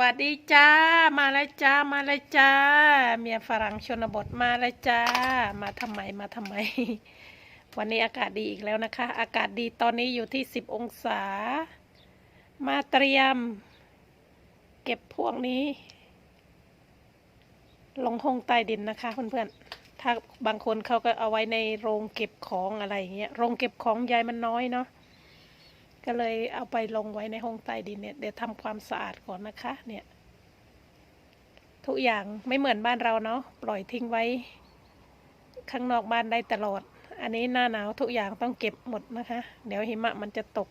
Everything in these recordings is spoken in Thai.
วัสดีจ้า มาแล้วจ้า มาแล้วจ้า เมียฝรั่งชนบทมาแล้วจ้า มาทำไม มาทำไม วันนี้อากาศดีอีกแล้วนะคะ อากาศดีตอนนี้อยู่ที่สิบองศา มาเตรียม เก็บพวกนี้ ลงห้องใต้ดินนะคะเพื่อนๆ ถ้าบางคนเขาก็เอาไว้ในโรงเก็บของอะไรอย่างเงี้ย โรงเก็บของยายมันน้อยเนาะ ก็เลยเอาไปลงไว้ในห้องใต้ดินเนี่ยเดี๋ยวทำความสะอาดก่อนนะคะ เนี่ย ทุกอย่างไม่เหมือนบ้านเราเนาะปล่อยทิ้งไว้ ข้างนอกบ้านได้ตลอด อันนี้หน้าหนาวทุกอย่างต้องเก็บหมดนะคะ เดี๋ยวหิมะมันจะตก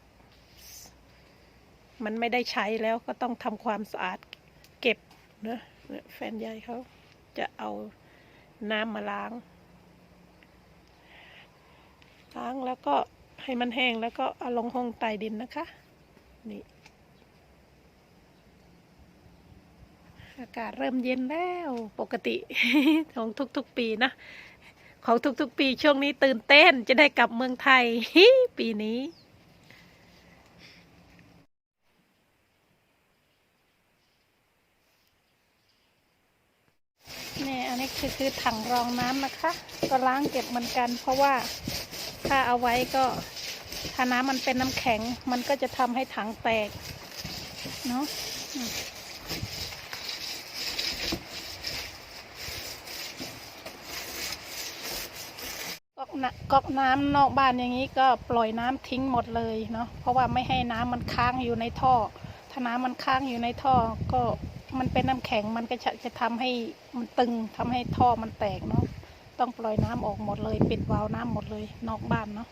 มันไม่ได้ใช้แล้วก็ต้องทำความสะอาดเก็บนะเนี่ยแฟนยายเขาจะเอาน้ำมาล้างล้างแล้วก็ ให้มันแห้งแล้วก็เอาลงห้องใต้ดินนะคะ นี่ อากาศเริ่มเย็นแล้วปกติของทุกๆปีนะ ของทุกๆปีช่วงนี้ตื่นเต้นจะได้กลับเมืองไทย ปีนี้นี่อันนี้คือคือถังรองน้ำนะคะ ก็ล้างเก็บเหมือนกันเพราะว่า ถ้าเอาไว้ก็ถ้าน้ำมันเป็นน้ำแข็ง มันก็จะทำให้ถังแตก เนาะก๊อกน้ำก๊อกน้ำนอกบ้านอย่างนี้ก็ปล่อยน้ำทิ้งหมดเลยเนาะเพราะว่าไม่ให้น้ำมันค้างอยู่ในท่อ ถ้าน้ำมันค้างอยู่ในท่อ ก็มันเป็นน้ำแข็งมันก็จะจะทำให้มันตึงทำให้ท่อมันแตกเนาะ ต้องปล่อยน้ำออกหมดเลย ปิดวาล์วน้ำหมดเลย นอกบ้านเนาะ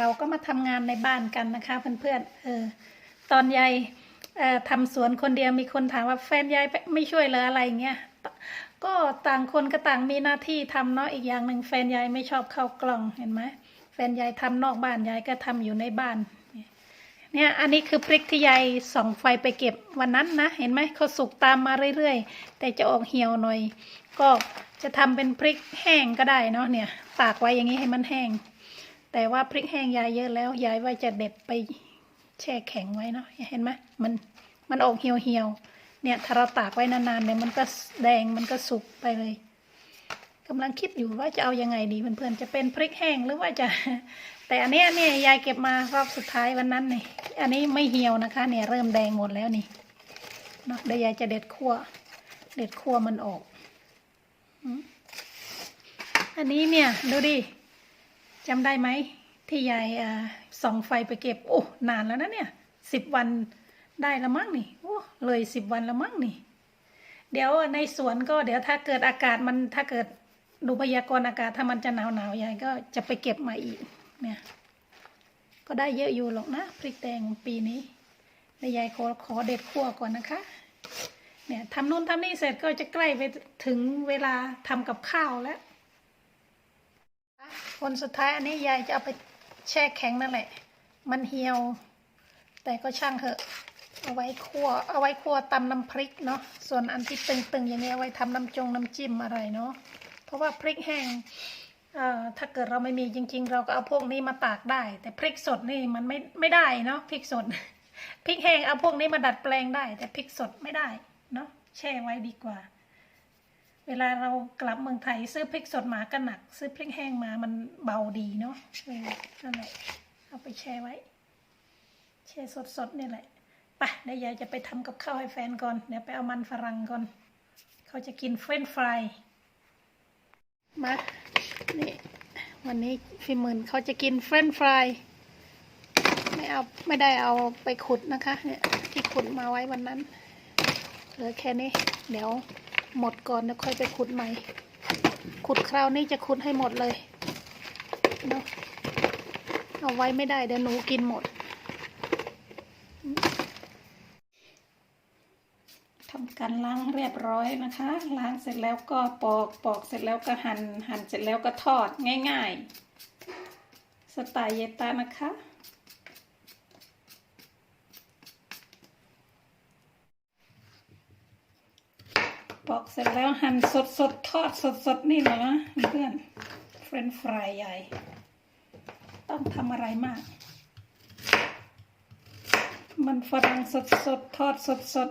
เราก็มาทำงานในบ้านกันนะคะเพื่อนๆเออตอนยายทำสวนคนเดียวมีคนถามว่าแฟนยายไม่ช่วยเลยอะไรเงี้ยก็ต่างคนก็ต่างมีหน้าที่ทำเนาะอีกอย่างหนึ่งแฟนยายไม่ชอบเข้ากล่องเห็นไหมแฟนยายทำนอกบ้านยายก็ทำอยู่ในบ้านเนี่ยอันนี้คือพริกที่ยายส่องไฟไปเก็บวันนั้นนะเห็นไหมเขาสุกตามมาเรื่อยๆ แต่จะออกเหี่ยวหน่อย ก็จะทำเป็นพริกแห้งก็ได้เนาะเนี่ยตากไว้อย่างนี้ให้มันแห้ง แต่ว่าพริกแห้งยายเยอะแล้ว ยายว่าจะเด็ดไปแช่แข็งไว้เนาะเห็นไหมมันมันออกเหี่ยวเหี่ยวเนี่ยถ้าเราตากไว้นานๆเนี่ยมันก็แดงมันก็สุกไปเลยกำลังคิดอยู่ว่าจะเอายังไงดีเพื่อนๆจะเป็นพริกแห้งหรือว่าจะ แต่อันนี้เนี่ยยายเก็บมารอบสุดท้ายวันนั้นนี่อันนี้ไม่เหี่ยวนะคะ เนี่ยเริ่มแดงหมดแล้วนี่เนาะเดี๋ยวยายจะเด็ดขั้วเด็ดขั้วมันออกอันนี้เนี่ยดูดิ จำได้ไหมที่ยายส่องไฟไปเก็บ โอ้นานแล้วนะเนี่ยสิบวันได้ละมั้งนี่โอ้เลยสิบวันละมั้งนี่ เดี๋ยวในสวนก็เดี๋ยวถ้าเกิดอากาศมันถ้าเกิดดูพยากรณ์อากาศถ้ามันจะหนาวหนาวยายก็จะไปเก็บมาอีกเนี่ยก็ได้เยอะอยู่หรอกนะพริกแดงปีนี้แต่ยายขอขอเด็ดขั้วก่อนนะคะ เนี่ยทำนู่นทำนี่เสร็จก็จะใกล้ไปถึงเวลาทำกับข้าวแล้ว คนสุดท้ายอันนี้ยายจะเอาไปแช่แข็งนั่นแหละ มันเหี่ยว แต่ก็ช่างเถอะ เอาไว้คั่ว เอาไว้คั่วตำน้ำพริกเนาะ ส่วนอันที่ตึงๆอย่างนี้เอาไว้ทำน้ำจงน้ำจิ้มอะไรเนาะ เพราะว่าพริกแห้งถ้าเกิดเราไม่มีจริง ๆ เราก็เอาพวกนี้มาตากได้ แต่พริกสดนี่มันไม่ไม่ได้เนาะพริกสดพริกแห้งเอาพวกนี้มาดัดแปลงได้ แต่พริกสดไม่ได้เนาะแช่ไว้ดีกว่า เวลาเรากลับเมืองไทยซื้อพริกสดมาก็หนัก ซื้อพริกแห้งมามันเบาดีเนาะนั่นแหละเอาไปแช่ไว้ แช่สดๆนี่แหละไปเดี๋ยวยายจะไปทำกับข้าวให้แฟนก่อน เดี๋ยวไปเอามันฝรั่งก่อน เขาจะกินเฟรนช์ฟรายมานี่วันนี้ฟิมื่นเขาจะกินเฟรนช์ฟรายไม่เอาไม่ได้เอาไปขุดนะคะ เนี่ยที่ขุดมาไว้วันนั้นเหลือแค่นี้ เดี๋ยว หมดก่อนแล้วค่อยไปขุดใหม่ ขุดคราวนี้จะขุดให้หมดเลยเนาะเอาไว้ไม่ได้เดี๋ยวหนูกินหมดทำการล้างเรียบร้อยนะคะ ล้างเสร็จแล้วก็ปอกปอกเสร็จแล้วก็หัน่นหั่นเสร็จแล้วก็ทอดง่าย ๆ สไตล์เยตานะคะ ปอกเสร็จแล้วหั่นสดสดทอดสดสดนี่นะเพื่อนเฟรนฟรายใหญ่ ต้องทำอะไรมาก มันฝรั่งสดสดทอดสดสด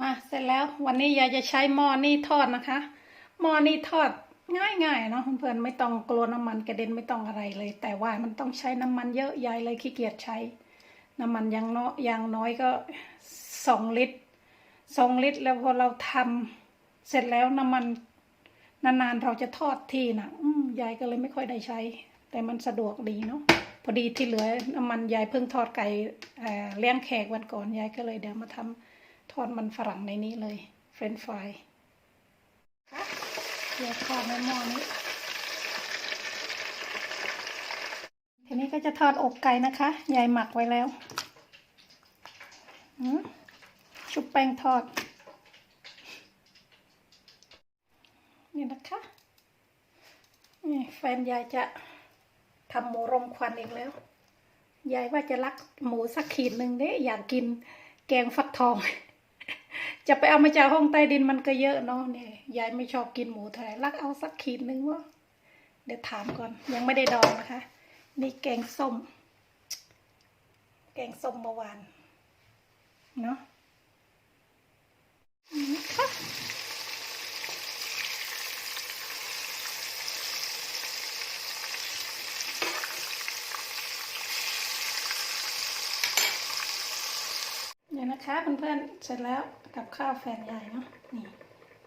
มาเสร็จแล้ววันนี้ยายจะใช้หม้อนี่ทอดนะคะหม้อนี่ทอด ง่ายๆเนาะเพื่อนๆไม่ต้องกลัวน้ำมันกระเด็นไม่ต้องอะไรเลย แต่ว่ามันต้องใช้น้ำมันเยอะยายเลยขี้เกียจใช้ น้ำมันยังเน้อยอย่างน้อยก็สองลิตรสองลิตรแล้วพอเราทำเสร็จแล้วน้ำมันนานๆเราจะทอดทีนะยายก็เลยไม่ค่อยได้ใช้ แต่มันสะดวกดีเนาะพอดีที่เหลือน้ำมันยายเพิ่งทอดไก่เลี้ยงแขกวันก่อนยายก็เลยเดี๋ยวมาทำทอดมันฝรั่งในนี้เลยเฟรนช์ฟราย เดี๋ยวทอดในหม้อนี้ ทีนี้ก็จะทอดอกไก่นะคะ ยายหมักไว้แล้วอืมชุบแป้งทอด นี่นะคะ นี่แฟนยายจะทำหมูรมควันอีกแล้ว ยายว่าจะลักหมูสักขีดหนึ่งเด้อยากกินแกงฟักทอง จะไปเอามาจากห้องใต้ดินมันก็เยอะเนาะเนี่ยยายไม่ชอบกินหมูเท่าไหร่ลักเอาสักขีดนึงวะเดี๋ยวถามก่อนยังไม่ได้ดองนะคะ นี่แกงส้ม แกงส้มเมื่อวานเนาะ นี่ค่ะเนี่ยนะคะเพื่อนๆเสร็จแล้วกับข้าวแฟนยายเนาะนี่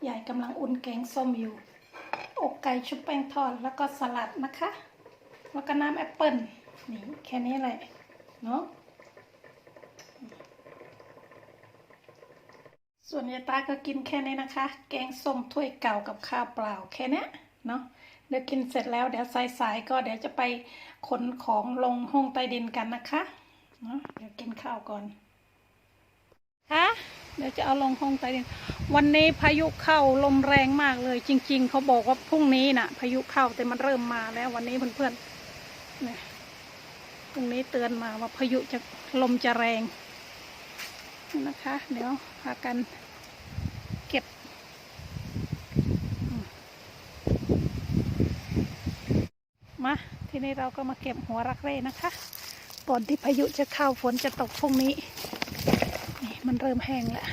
ยายกำลังอุ่นแกงส้มอยู่ อกไก่ชุบแป้งทอดแล้วก็สลัดนะคะ แล้วก็น้ำแอปเปิ้ลนี่แค่นี้แหละเนาะส่วนยายตาก็กินแค่นี้นะคะ แกงส้มถ้วยเก่ากับข้าวเปล่าแค่นี้เนาะเดี๋ยวกินเสร็จแล้วเดี๋ยวสายๆก็เดี๋ยวจะไปขนของลงห้องใต้ดินกันนะคะเนาะเดี๋ยวกินข้าวก่อน คะเดี๋ยวจะเอาลงห้องใต้ดินวันนี้พายุเข้าลมแรงมากเลย จริง ๆเขาบอกว่าพรุ่งนี้น่ะ พายุเข้าแต่มันเริ่มมาแล้ว วันนี้เพื่อนๆเนี่ยพรุ่งนี้เตือนมาว่าพายุจะลมจะแรงนะคะ เดี๋ยวพากันเก็บมาทีนี้เราก็มาเก็บหัวรักเร่นะคะก่อนที่พายุจะเข้าฝนจะตกพรุ่งนี้ มันเริ่มแห้งแล้ว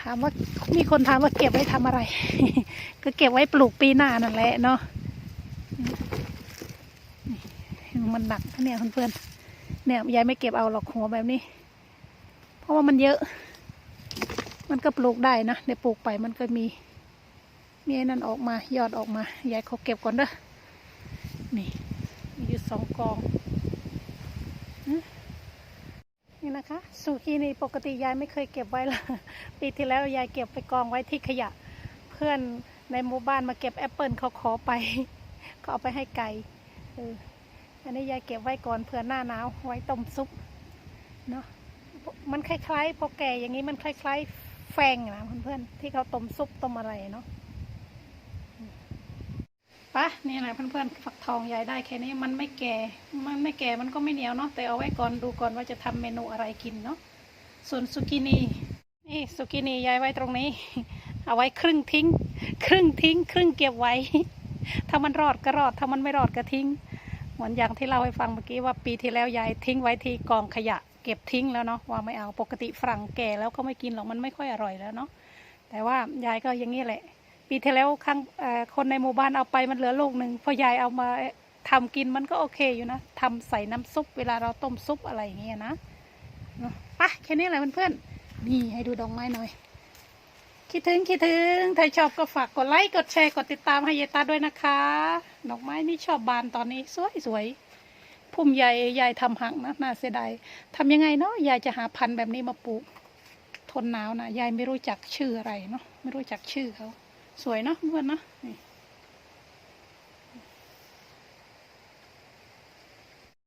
ถามว่ามีคนถามว่าเก็บไว้ทำอะไร ก็เก็บไว้ปลูกปีหน้านั่นแหละเนาะมันหนักเนี่ยเพื่อนๆเนี่ยยายไม่เก็บเอาหรอกหัวแบบนี้ เพราะว่ามันเยอะ มันก็ปลูกได้นะเดี๋ยวปลูกไปมันก็มีมีนั่นออกมายอดออกมายายเขาเก็บก่อนเด้อนี่มีอยู่สองกอง นี่นะคะ สุกีนี่ปกติยายไม่เคยเก็บไว้ละปีที่แล้วยายเก็บไปกองไว้ที่ขยะ เพื่อนในหมู่บ้านมาเก็บแอปเปิลเขาขอไปเขาเอาไปให้ไก่อออันนี้ยายเก็บไว้ก่อนเผื่อหน้าหนาวไว้ต้มซุปเนาะมันคล้ายๆ พอแก่อย่างนี้มันคล้าย ๆ แฟงนะเพื่อนๆที่เขาต้มซุปต้มอะไรเนาะ ปะนี่แหละเพื่อนๆฝักทองยายได้แค่นี้มันไม่แก่มันไม่แก่มันก็ไม่เหนียวเนาะแต่เอาไว้ก่อนดูก่อนว่าจะทำเมนูอะไรกินเนาะส่วนสุกินีนี่สุกินียายไว้ตรงนี้ เอาไว้ครึ่งทิ้ง ครึ่งทิ้ง ครึ่งเก็บไว้ ถ้ามันรอดก็รอดถ้ามันไม่รอดก็ทิ้ง เหมือนอย่างที่เล่าให้ฟังเมื่อกี้ว่าปีที่แล้วยายทิ้งไว้ที่กองขยะ เก็บทิ้งแล้วเนาะว่าไม่เอาปกติฝรั่งแก่แล้วก็ไม่กินหรอกมันไม่ค่อยอร่อยแล้วเนาะแต่ว่ายายก็อย่างนี้แหละ ปีที่แล้วข้างคนในหมู่บ้านเอาไปมันเหลือลูกหนึ่งพอยายเอามาทำกินมันก็โอเคอยู่นะทำใส่น้ำซุปเวลาเราต้มซุปอะไรอย่างเงี้ยนะเนาะแค่นี้แหละเพื่อนๆนี่ให้ดูดอกไม้หน่อย คิดถึงคิดถึงถ้าชอบก็ฝากกดไลค์กดแชร์กดติดตามให้ยายตาด้วยนะคะ ดอกไม้นี่ชอบบานตอนนี้สวยสวยๆพุ่มใหญ่ยายทำหักนะน่าเสียดายทำยังไงเนาะยายจะหาพันธุ์แบบนี้มาปลูก ทนหนาวนะยายไม่รู้จักชื่ออะไรเนาะไม่รู้จักชื่อเขา สวยเนาะเพื่อนเนาะนี่